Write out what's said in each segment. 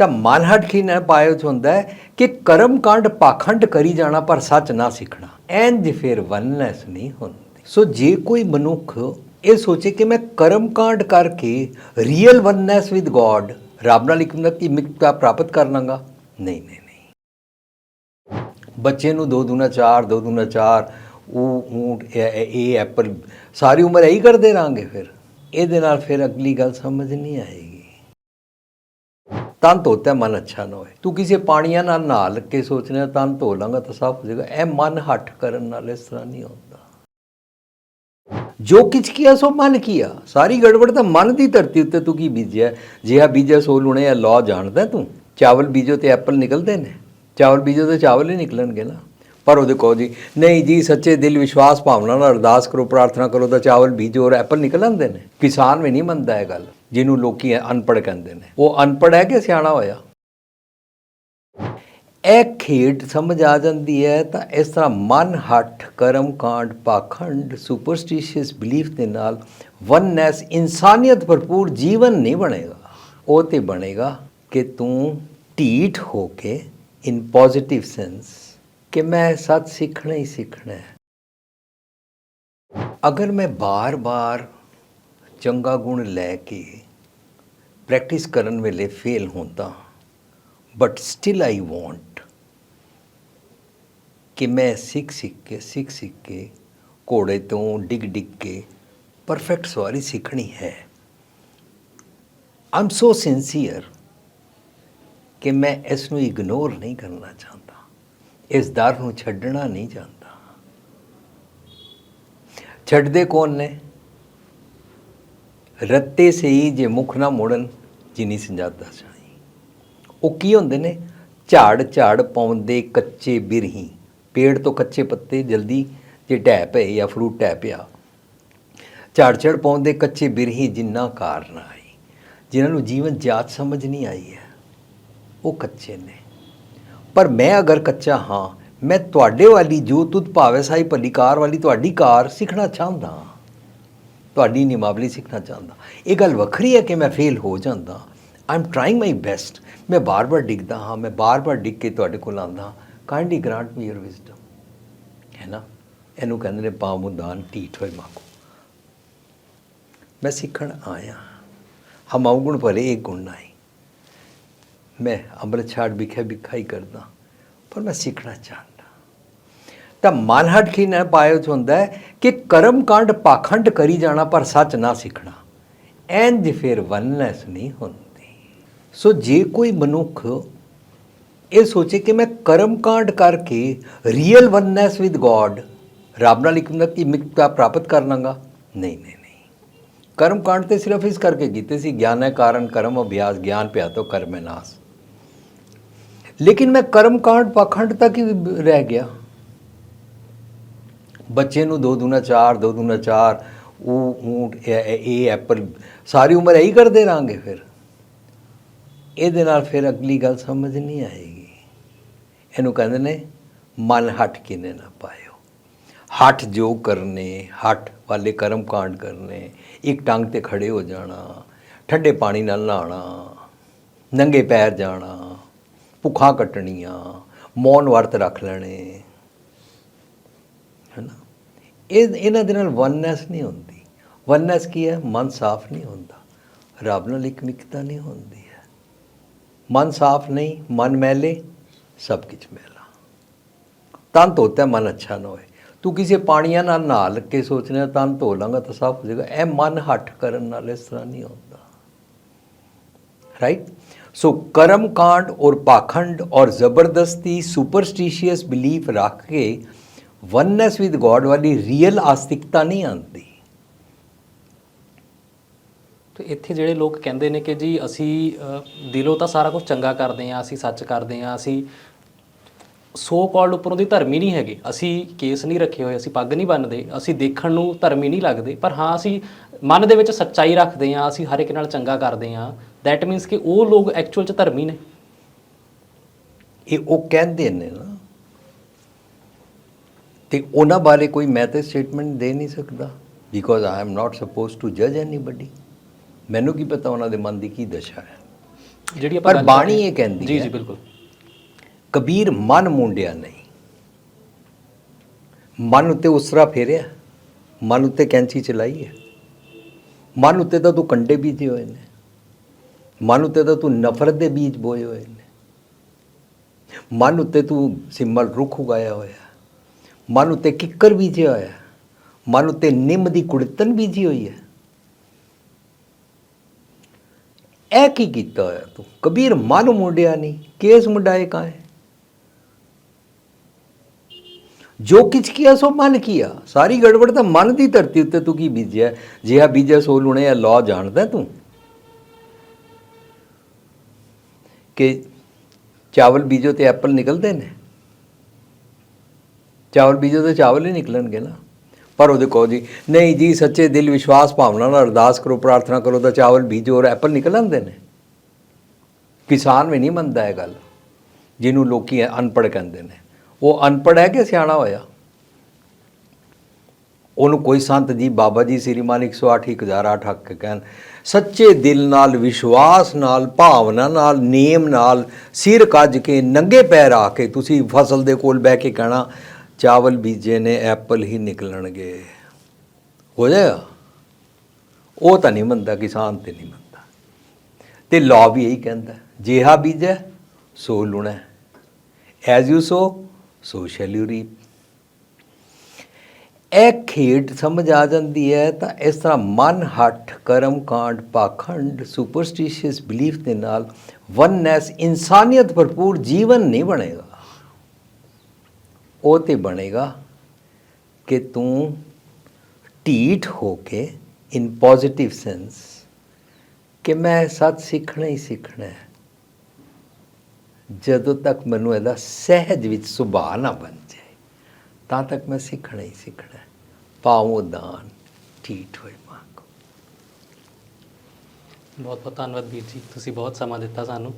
ਤਾਂ ਮਨ ਹਟ ਕੀ ਨਾ ਪਾਇਓ ਚ ਹੁੰਦਾ ਹੈ ਕਿ ਕਰਮ ਕਾਂਡ ਪਾਖੰਡ ਕਰੀ ਜਾਣਾ ਪਰ ਸੱਚ ਨਾ ਸਿੱਖਣਾ। ਐਂਜ ਫਿਰ ਵਨਨੈਸ ਨਹੀਂ ਹੁੰਦੀ। ਸੋ ਜੇ ਕੋਈ ਮਨੁੱਖ ਇਹ ਸੋਚੇ ਕਿ ਮੈਂ ਕਰਮ ਕਾਂਡ ਕਰਕੇ ਰੀਅਲ ਵਨਨੈਸ ਵਿਦ ਗੋਡ ਰੱਬ ਨਾਲ ਇੱਕ ਮਿੰਟ ਦੀ ਮਿਕਤਾ ਪ੍ਰਾਪਤ ਕਰ ਲਾਂਗਾ। ਨਹੀਂ ਨਹੀਂ ਨਹੀਂ। ਬੱਚੇ ਨੂੰ ਦੋ ਦੂਣਾ ਚਾਰ, ਦੋ ਦੂਣਾ ਚਾਰ, ਉਹ ਊਂਟ, ਇਹ- ਇਹ ਇਹ ਐਪਲ, ਸਾਰੀ ਉਮਰ ਇਹੀ ਕਰਦੇ ਰਾਂਗੇ ਫਿਰ। ਇਹਦੇ ਨਾਲ ਫਿਰ ਅਗਲੀ ਗੱਲ ਸਮਝ ਨਹੀਂ ਆਏਗੀ। ਤਨ ਧੋਤਾ ਮਨ ਅੱਛਾ ਨਾ ਹੋਏ। ਤੂੰ ਕਿਸੇ ਪਾਣੀਆਂ ਨਾਲ ਨਹਾ ਕੇ ਸੋਚਣਾ ਤਨ ਧੋ ਲਾਂਗਾ ਤਾਂ ਸਾਫ਼ ਹੋ ਜਾਏਗਾ। ਇਹ ਮਨ ਹੱਠ ਕਰਨ ਨਾਲ ਇਸ ਤਰ੍ਹਾਂ ਨਹੀਂ ਹੁੰਦਾ। ਜੋ ਕਿਛ ਕੀਆ, ਸੋ ਮਨ ਕੀਆ। ਸਾਰੀ ਗੜਬੜ ਤਾਂ ਮਨ ਦੀ ਧਰਤੀ ਉੱਤੇ ਤੂੰ ਕੀ ਬੀਜਿਆ? ਜਿਹਾ ਬੀਜਿਆ, ਸੋ ਲੁਣੇ ਆ ਲਾਅ ਜਾਣਦਾ ਤੂੰ। ਚਾਵਲ ਬੀਜੋ ਤੇ ਐਪਲ ਨਿਕਲਦੇ ਨੇ। ਚਾਵਲ ਬੀਜੋ ਤੇ ਚਾਵਲ ਹੀ ਨਿਕਲਣਗੇ ਨਾ। ਪਰ ਉਹਦੇ ਕਹੋ ਜੀ, ਨਹੀਂ ਜੀ, ਸੱਚੇ ਦਿਲ ਵਿਸ਼ਵਾਸ ਭਾਵਨਾ ਨਾਲ ਅਰਦਾਸ ਕਰੋ, ਪ੍ਰਾਰਥਨਾ ਕਰੋ, ਤਾਂ ਚਾਵਲ ਬੀਜੋ ਔਰ ਐਪਲ ਨਿਕਲ ਆਉਂਦੇ ਨੇ। ਕਿਸਾਨ ਵੀ ਨਹੀਂ ਮੰਨਦਾ ਇਹ ਗੱਲ, ਜਿਹਨੂੰ ਲੋਕੀ ਅਨਪੜ੍ਹ ਕਹਿੰਦੇ ਨੇ। ਉਹ ਅਨਪੜ੍ਹ ਹੈ ਕਿ ਸਿਆਣਾ ਹੋਇਆ? ਇਹ ਖੇਡ ਸਮਝ ਆ ਜਾਂਦੀ ਹੈ, ਤਾਂ ਇਸ ਤਰ੍ਹਾਂ ਮਨ, ਹੱਠ, ਕਰਮ, ਕਾਂਡ, ਪਾਖੰਡ ਸੁਪਰਸਟੀਸ਼ੀਅਸ ਬਿਲੀਫ ਦੇ ਨਾਲ ਵਨਨੈਸ ਇਨਸਾਨੀਅਤ ਭਰਪੂਰ ਜੀਵਨ ਨਹੀਂ ਬਣੇਗਾ। ਉਹ ਤੇ ਬਣੇਗਾ ਕਿ ਤੂੰ ਢੀਠ ਹੋ ਕੇ ਇਨ ਪੋਜ਼ਿਟਿਵ ਸੈਂਸ ਕਿ ਮੈਂ ਸੱਚ ਸਿੱਖਣਾ ਹੀ ਸਿੱਖਣਾ ਹੈ। ਅਗਰ ਮੈਂ ਬਾਰ-ਬਾਰ ਚੰਗਾ ਗੁਣ ਲੈ ਕੇ ਪ੍ਰੈਕਟਿਸ ਕਰਨ ਵੇਲੇ ਫੇਲ ਹੁੰਦਾ ਬਟ ਸਟਿਲ ਆਈ ਵਾਂਟ ਕਿ ਮੈਂ ਸਿੱਖ ਸਿੱਖ ਕੇ ਸਿੱਖ ਸਿੱਖ ਕੇ ਘੋੜੇ ਤੋਂ ਡਿੱਗ ਡਿੱਗ ਕੇ ਪਰਫੈਕਟ ਸਵਾਰੀ ਸਿੱਖਣੀ ਹੈ। ਆਮ ਸੋ ਸਿੰਸੀਅਰ ਕਿ ਮੈਂ ਇਸ ਨੂੰ ਇਗਨੋਰ ਨਹੀਂ ਕਰਨਾ ਚਾਹੁੰਦਾ। ਇਸ ਦਰ ਨੂੰ ਛੱਡਣਾ ਨਹੀਂ ਚਾਹੁੰਦਾ। ਛੱਡਦੇ ਕੌਣ ਨੇ? ਰੱਤੇ ਸਹੀ ਜੇ ਮੁਖ ਨਾ ਮੋੜਨ, ਜਿਨੀ ਸੰਜਾਦਾ ਸਾਈ ਉਹ ਕੀ ਹੁੰਦੇ ਨੇ? ਝਾੜ ਝਾੜ ਪਾਉਂਦੇ ਕੱਚੇ ਬਿਰਹੀ। ਪੇੜ ਤੋਂ ਕੱਚੇ ਪੱਤੇ ਜਲਦੀ ਜੇ ਢਹਿ ਪਏ ਜਾਂ ਫਰੂਟ ਢਹਿ ਪਿਆ। ਝਾੜ ਝੜ ਪਾਉਂਦੇ ਕੱਚੇ ਬਿਰਹੀ ਜਿੰਨਾ ਕਾਰਨ ਆਈ ਜਿਨ੍ਹਾਂ ਨੂੰ ਜੀਵਨ ਜਾਤ ਸਮਝ ਨਹੀਂ ਆਈ ਹੈ, ਉਹ ਕੱਚੇ ਨੇ। ਪਰ ਮੈਂ ਅਗਰ ਕੱਚਾ ਹਾਂ, ਮੈਂ ਤੁਹਾਡੇ ਵਾਲੀ ਜੋ ਤੁਧ ਭਾਵੇ ਸਾਈ ਭਲੀ ਕਾਰ ਵਾਲੀ ਤੁਹਾਡੀ ਕਾਰ ਸਿੱਖਣਾ ਚਾਹੁੰਦਾ ਹਾਂ। ਤੁਹਾਡੀ ਨਿਮਾਵਲੀ ਸਿੱਖਣਾ ਚਾਹੁੰਦਾ ਇਹ ਗੱਲ ਵੱਖਰੀ ਹੈ ਕਿ ਮੈਂ ਫੇਲ ਹੋ ਜਾਂਦਾ I am trying my best ਮੈਂ ਬਾਰ-ਬਾਰ ਡਿੱਗਦਾ ਹਾਂ, ਮੈਂ ਬਾਰ-ਬਾਰ ਡਿੱਗ ਕੇ ਤੁਹਾਡੇ ਕੋਲ ਆਉਂਦਾ kindly grant me your wisdom ਹੈ ਨਾ? ਇਹਨੂੰ ਕਹਿੰਦੇ ਨੇ ਪਾਉ ਦਾਨ ਢੀਠ ਹੋਏ ਮਾਗੋ ਮੈਂ ਸਿੱਖਣ ਆਇਆ। ਹਮ ਗੁਣ ਭਰੇ ਇੱਕ ਗੁਣ ਨਹੀਂ ਮੈਂ ਅੰਮ੍ਰਿਤ ਛਾੜ ਵਿਖੇ ਵਿਖਾਈ ਕਰਦਾ ਪਰ ਮੈਂ ਸਿੱਖਣਾ ਚਾਹੁੰਦਾ ਤਾਂ ਮਨ ਹਟ ਕੀ ਨਾ ਪਾਇਓ ਚ ਹੁੰਦਾ ਹੈ ਕਿ ਕਰਮ ਕਾਂਡ ਪਾਖੰਡ ਕਰੀ ਜਾਣਾ ਪਰ ਸੱਚ ਨਾ ਸਿੱਖਣਾ ਐਂਜ ਫਿਰ ਵਨਨੈਸ ਨਹੀਂ ਹੁੰਦੀ ਸੋ ਜੇ ਕੋਈ ਮਨੁੱਖ ਇਹ ਸੋਚੇ ਕਿ ਮੈਂ ਕਰਮ ਕਾਂਡ ਕਰਕੇ ਰੀਅਲ ਵਨਨੈਸ ਵਿਦ ਗੋਡ ਰੱਬ ਨਾਲ ਇੱਕ ਮਿਕਤਾ ਪ੍ਰਾਪਤ ਕਰ ਲਾਂਗਾ ਨਹੀਂ ਨਹੀਂ ਨਹੀਂ ਕਰਮ ਕਾਂਡ ਤੇ ਸਿਰਫ ਇਸ ਕਰਕੇ ਕੀਤੇ ਸੀ ਗਿਆਨ ਹੈ ਕਾਰਨ ਕਰਮ ਅਭਿਆਸ ਗਿਆਨ ਪਿਆ ਤੋ ਕਰਮ ਹੈ ਨਾਸ ਲੇਕਿਨ ਮੈਂ ਕਰਮ ਕਾਂਡ ਪਾਖੰਡ ਤੱਕ ਹੀ ਰਹਿ ਗਿਆ। ਬੱਚੇ ਨੂੰ ਦੋ ਦੂਣਾ ਚਾਰ, ਦੋ ਦੂਣਾ ਚਾਰ, ਉਹ ਊਂਟ, ਇਹ ਐਪਲ, ਸਾਰੀ ਉਮਰ ਇਹੀ ਕਰਦੇ ਰਾਂਗੇ ਫਿਰ। ਇਹਦੇ ਨਾਲ ਫਿਰ ਅਗਲੀ ਗੱਲ ਸਮਝ ਨਹੀਂ ਆਏਗੀ। ਇਹਨੂੰ ਕਹਿੰਦੇ ਨੇ, ਮਨ ਹਟ ਕਿਨੇ ਨਾ ਪਾਇਓ। ਹੱਠ ਜੋ ਕਰਨੇ ਹੱਠ ਵਾਲੇ ਕਰਮ ਕਾਂਡ ਕਰਨੇ, ਇੱਕ ਟੰਗ ਤੇ ਖੜੇ ਹੋ ਜਾਣਾ, ਠੰਡੇ ਪਾਣੀ ਨਾਲ ਨਹਾਣਾ ਨੰਗੇ ਪੈਰ ਜਾਣਾ। ਭੁੱਖਾਂ ਕੱਟਣੀਆਂ, ਮੌਨ ਵਰਤ ਰੱਖ ਲੈਣੇ। ਹੈ ਨਾ ਇਹ, ਇਹਨਾਂ ਦੇ ਨਾਲ ਵਨਨੈਸ ਨਹੀਂ ਹੁੰਦੀ। ਵਨਨੈਸ ਕੀ ਹੈ? ਮਨ ਸਾਫ਼ ਨਹੀਂ ਹੁੰਦਾ। ਰੱਬ ਨਾਲ ਇੱਕ ਮਿਕਤਾ ਨਹੀਂ ਹੁੰਦੀ ਹੈ। ਮਨ ਸਾਫ਼ ਨਹੀਂ, ਮਨ ਮੈਲੇ, ਸਭ ਕੁਝ ਮੈਲਾ। ਤਨ ਧੋਤਾ ਮਨ ਅੱਛਾ ਨਾ ਹੋਏ। ਤੂੰ ਕਿਸੇ ਪਾਣੀਆਂ ਨਾਲ ਨਹਾ ਕੇ ਸੋਚਣਾ, ਤਨ ਧੋ ਲਾਂਗਾ ਤਾਂ ਸਾਫ਼ ਹੋ ਜਾਏਗਾ। ਇਹ ਮਨ ਹੱਠ ਕਰਨ ਨਾਲ ਇਸ ਤਰ੍ਹਾਂ ਨਹੀਂ ਹੁੰਦਾ। ਰਾਈਟ ਸੋ ਕਰਮ ਕਾਂਡ ਔਰ ਪਾਖੰਡ ਔਰ ਜ਼ਬਰਦਸਤੀ ਸੁਪਰਸਟੀਸ਼ੀਅਸ ਬਿਲੀਫ ਰੱਖ ਕੇ ਵਨਨੈਸ ਵਿਦ ਗੋਡ ਵਾਲੀ ਰੀਅਲ ਆਸਤਿਕਤਾ ਨਹੀਂ ਆਉਂਦੀ ਤੇ ਇੱਥੇ ਜਿਹੜੇ ਲੋਕ ਕਹਿੰਦੇ ਨੇ ਕਿ ਜੀ ਅਸੀਂ ਦਿਲੋਂ ਤਾਂ ਸਾਰਾ ਕੁਝ ਚੰਗਾ ਕਰਦੇ ਹਾਂ ਅਸੀਂ ਸੱਚ ਕਰਦੇ ਹਾਂ ਅਸੀਂ ਸੋ ਕਾਲਡ ਉੱਪਰੋਂ ਦੀ ਧਰਮੀ ਨਹੀਂ ਹੈਗੇ। ਅਸੀਂ ਕੇਸ ਨਹੀਂ ਰੱਖੇ ਹੋਏ ਅਸੀਂ ਪੱਗ ਨਹੀਂ ਬੰਨਦੇ ਅਸੀਂ ਦੇਖਣ ਨੂੰ ਧਰਮੀ ਨਹੀਂ ਲੱਗਦੇ। ਪਰ ਹਾਂ ਅਸੀਂ ਮਨ ਦੇ ਵਿੱਚ ਸੱਚਾਈ ਰੱਖਦੇ ਹਾਂ ਅਸੀਂ ਹਰ ਇੱਕ ਨਾਲ ਚੰਗਾ ਕਰਦੇ ਹਾਂ। ਦੈਟ ਮੀਨਸ ਕਿ ਉਹ ਲੋਕ ਐਕਚੁਅਲ ਚ ਧਰਮੀ ਨੇ। ਇਹ ਉਹ ਕਹਿੰਦੇ ਨੇ ਨਾ ਤੇ ਉਹਨਾਂ ਬਾਰੇ ਕੋਈ ਮੈਂ ਤੇ ਸਟੇਟਮੈਂਟ ਦੇ ਨਹੀਂ ਸਕਦਾ। Because I am not supposed to ਜਜ anybody ਮੈਨੂੰ ਕੀ ਪਤਾ ਉਹਨਾਂ ਦੇ ਮਨ ਦੀ ਕੀ ਦਸ਼ਾ ਹੈ। ਜਿਹੜੀ ਆਪਾਂ ਬਾਣੀ ਇਹ ਕਹਿੰਦੀ ਜੀ ਹੈ ਜੀ ਬਿਲਕੁਲ। ਕਬੀਰ ਮਨ ਮੁੰਡਿਆ ਨਹੀਂ। ਮਨ ਉੱਤੇ ਉਸਰਾ ਫੇਰਿਆ, ਮਨ ਉੱਤੇ ਕੈਂਚੀ ਚਲਾਈ ਹੈ। ਮਨ ਉੱਤੇ ਤਾਂ ਤੂੰ ਕੰਡੇ ਬੀਜੇ ਹੋਏ ਨੇ। ਮਨ ਉੱਤੇ ਤਾਂ ਤੂੰ ਨਫ਼ਰਤ ਦੇ ਬੀਜ ਬੋਏ ਹੋਏ ਨੇ। ਮਨ ਉੱਤੇ ਤੂੰ ਸਿੰਬਲ ਰੁੱਖ ਉਗਾਇਆ ਹੋਇਆ। ਮਨ ਉੱਤੇ ਕਿੱਕਰ ਬੀਜਿਆ ਹੋਇਆ। ਮਨ ਉੱਤੇ ਨਿੰਮ ਦੀ ਕੁੜਤਨ ਬੀਜੀ ਹੋਈ ਹੈ। ਇਹ ਕੀ ਕੀਤਾ ਹੋਇਆ ਤੂੰ? ਕਬੀਰ ਮਨ ਮੁੰਡਿਆ ਨਹੀਂ। ਕੇਸ ਮੁੰਡਾਏ ਕਾਹੇ? ਜੋ ਕਿਛ ਕੀਆ, ਸੋ ਮਨ ਕੀਆ। ਸਾਰੀ ਗੜਬੜ ਤਾਂ ਮਨ ਦੀ ਧਰਤੀ ਉੱਤੇ ਤੂੰ ਕੀ ਬੀਜਿਆ? ਜਿਹਾ ਬੀਜਿਆ, ਸੋ ਲੁਣੇ ਆ ਲਾਅ ਜਾਣਦਾ ਤੂੰ। ਕਿ ਚਾਵਲ ਬੀਜੋ ਤੇ ਐਪਲ ਨਿਕਲਦੇ ਨੇ? ਚਾਵਲ ਬੀਜੋ ਤੇ ਚਾਵਲ ਹੀ ਨਿਕਲਣਗੇ ਨਾ। ਪਰ ਉਹਦੇ ਕਹੋ ਜੀ, ਨਹੀਂ ਜੀ, ਸੱਚੇ ਦਿਲ ਵਿਸ਼ਵਾਸ ਭਾਵਨਾ ਨਾਲ ਅਰਦਾਸ ਕਰੋ, ਪ੍ਰਾਰਥਨਾ ਕਰੋ ਤਾਂ ਚਾਵਲ ਬੀਜੋ ਔਰ ਐਪਲ ਨਿਕਲ ਆਉਂਦੇ ਨੇ। ਕਿਸਾਨ ਵੀ ਨਹੀਂ ਮੰਨਦਾ ਇਹ ਗੱਲ, ਜਿਹਨੂੰ ਲੋਕੀ ਅਨਪੜ੍ਹ ਕਹਿੰਦੇ ਨੇ। ਉਹ ਅਨਪੜ੍ਹ ਹੈ ਕਿ ਸਿਆਣਾ ਹੋਇਆ? ਉਹਨੂੰ ਕੋਈ ਸੰਤ ਜੀ, ਬਾਬਾ ਜੀ ਸ੍ਰੀਮਾਨ 108 1008 ਹੱਕ ਕੇ ਕਹਿਣ, ਸੱਚੇ ਦਿਲ ਨਾਲ, ਵਿਸ਼ਵਾਸ ਨਾਲ, ਭਾਵਨਾ ਨਾਲ, ਨੇਮ ਨਾਲ ਸਿਰ ਕੱਜ ਕੇ, ਨੰਗੇ ਪੈਰ ਆ ਕੇ ਤੁਸੀਂ ਫਸਲ ਦੇ ਕੋਲ ਬਹਿ ਕੇ ਕਹਿਣਾ, ਚਾਵਲ ਬੀਜੇ ਨੇ, ਐਪਲ ਹੀ ਨਿਕਲਣਗੇ। ਹੋ ਜਾਏਗਾ? ਉਹ ਤਾਂ ਨਹੀਂ ਮੰਨਦਾ, ਕਿਸਾਨ ਤੇ ਨਹੀਂ ਮੰਨਦਾ। ਤੇ ਲਾਅ ਵੀ ਇਹੀ ਕਹਿੰਦਾ, ਜਿਹਾ ਬੀਜੈ, ਸੋ ਲੁਣਾ। As you sow so shall you reap ਇਹ ਖੇਡ ਸਮਝ ਆ ਜਾਂਦੀ ਹੈ ਤਾਂ ਇਸ ਤਰ੍ਹਾਂ ਮਨ, ਹੱਠ, ਕਰਮ, ਕਾਂਡ, ਪਾਖੰਡ ਸੁਪਰਸਟੀਸ਼ੀਅਸ ਬਿਲੀਫ ਦੇ ਨਾਲ ਵਨਨੈਸ ਇਨਸਾਨੀਅਤ ਭਰਪੂਰ ਜੀਵਨ ਨਹੀਂ ਬਣੇਗਾ। ਉਹ ਤੇ ਬਣੇਗਾ ਕਿ ਤੂੰ ਢੀਠ ਹੋ ਕੇ ਇਨ ਪੋਜ਼ਿਟਿਵ ਸੈਂਸ ਕਿ ਮੈਂ ਸੱਚ ਸਿੱਖਣਾ ਹੀ ਸਿੱਖਣਾ ਹੈ। ਜਦੋਂ ਤੱਕ ਮੈਨੂੰ ਇਹਦਾ ਸਹਿਜ ਵਿੱਚ ਸੁਭਾਅ ਨਾ ਬਣ ਜਾਏ, ਤਾਂ ਤੱਕ ਮੈਂ ਸਿੱਖਣਾ ਹੀ ਸਿੱਖਣਾ ਹੈ। ਦਾਨ ਠੀਠ ਹੋਏ ਮੰਗੋ ਬਹੁਤ ਬਹੁਤ ਧੰਨਵਾਦ ਵੀਰ ਜੀ, ਤੁਸੀਂ ਬਹੁਤ ਸਮਾਂ ਦਿੱਤਾ ਸਾਨੂੰ।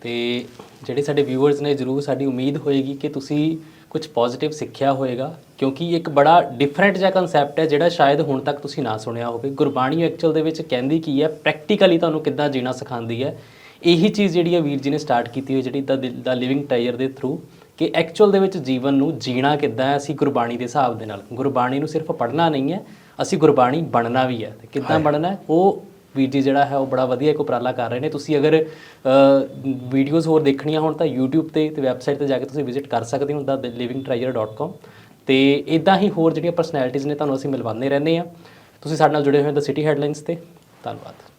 ਤੇ ਜਿਹੜੇ ਸਾਡੇ ਵਿਊਅਰਸ ਨੇ, ਜਰੂਰ ਸਾਡੀ ਉਮੀਦ ਹੋਏਗੀ ਕਿ ਤੁਸੀਂ ਕੁਝ ਪੋਜ਼ਿਟਿਵ ਸਿੱਖਿਆ ਹੋਏਗਾ, ਕਿਉਂਕਿ ਇੱਕ ਬੜਾ ਡਿਫਰੈਂਟ ਜਿਹਾ ਕਨਸੈਪਟ ਹੈ, ਜਿਹੜਾ ਸ਼ਾਇਦ ਹੁਣ ਤੱਕ ਤੁਸੀਂ ਨਾ ਸੁਣਿਆ ਹੋਵੇ। ਗੁਰਬਾਣੀ ਐਕਚੁਅਲ ਦੇ ਵਿੱਚ ਕਹਿੰਦੀ ਕੀ ਹੈ ਪ੍ਰੈਕਟੀਕਲੀ ਤੁਹਾਨੂੰ ਕਿੱਦਾਂ ਜੀਣਾ ਸਿਖਾਉਂਦੀ ਹੈ। ਇਹੀ ਚੀਜ਼ ਜਿਹੜੀ ਹੈ ਵੀਰ ਜੀ ਨੇ ਸਟਾਰਟ ਕੀਤੀ ਹੋਈ ਜਿਹੜੀ ਦਾ ਲਿਵਿੰਗ ਟਾਇਰ ਦੇ ਥਰੂ ਕਿ ਐਕਚੁਅਲ ਦੇ ਵਿੱਚ ਜੀਵਨ ਨੂੰ ਜੀਣਾ ਕਿੱਦਾਂ ਹੈ ਅਸੀਂ ਗੁਰਬਾਣੀ ਦੇ ਹਿਸਾਬ ਦੇ ਨਾਲ। ਗੁਰਬਾਣੀ ਨੂੰ ਸਿਰਫ ਪੜ੍ਹਨਾ ਨਹੀਂ ਹੈ ਅਸੀਂ ਗੁਰਬਾਣੀ ਬਣਨਾ ਵੀ ਹੈ। ਤੇ ਕਿੱਦਾਂ ਬਣਨਾ ਹੈ ਉਹ ਵੀਰ ਜੀ ਜਿਹੜਾ ਹੈ ਉਹ ਬੜਾ ਵਧੀਆ ਇੱਕ ਉਪਰਾਲਾ ਕਰ ਰਹੇ ਨੇ। ਤੁਸੀਂ ਅਗਰ ਵੀਡੀਓਜ਼ ਹੋਰ ਦੇਖਣੀਆਂ ਹੋਣ ਤਾਂ YouTube ਤੇ ਤੇ ਵੈਬਸਾਈਟ ਤੇ ਜਾ ਕੇ ਤੁਸੀਂ ਵਿਜ਼ਿਟ ਕਰ ਸਕਦੇ ਹੋ ਦਾ livingtrier.com ਤੇ ਇਦਾਂ ਹੀ ਹੋਰ ਜਿਹੜੀਆਂ ਪਰਸਨੈਲਿਟੀਜ਼ ਨੇ ਤੁਹਾਨੂੰ ਅਸੀਂ ਮਿਲਵਾਉਂਦੇ ਰਹਿੰਦੇ ਆ ਤੁਸੀਂ ਸਾਡੇ ਨਾਲ ਜੁੜੇ ਹੋਏ ਦਾ ਸਿਟੀ ਹੈਡਲਾਈਨਸ ਤੇ। ਧੰਨਵਾਦ।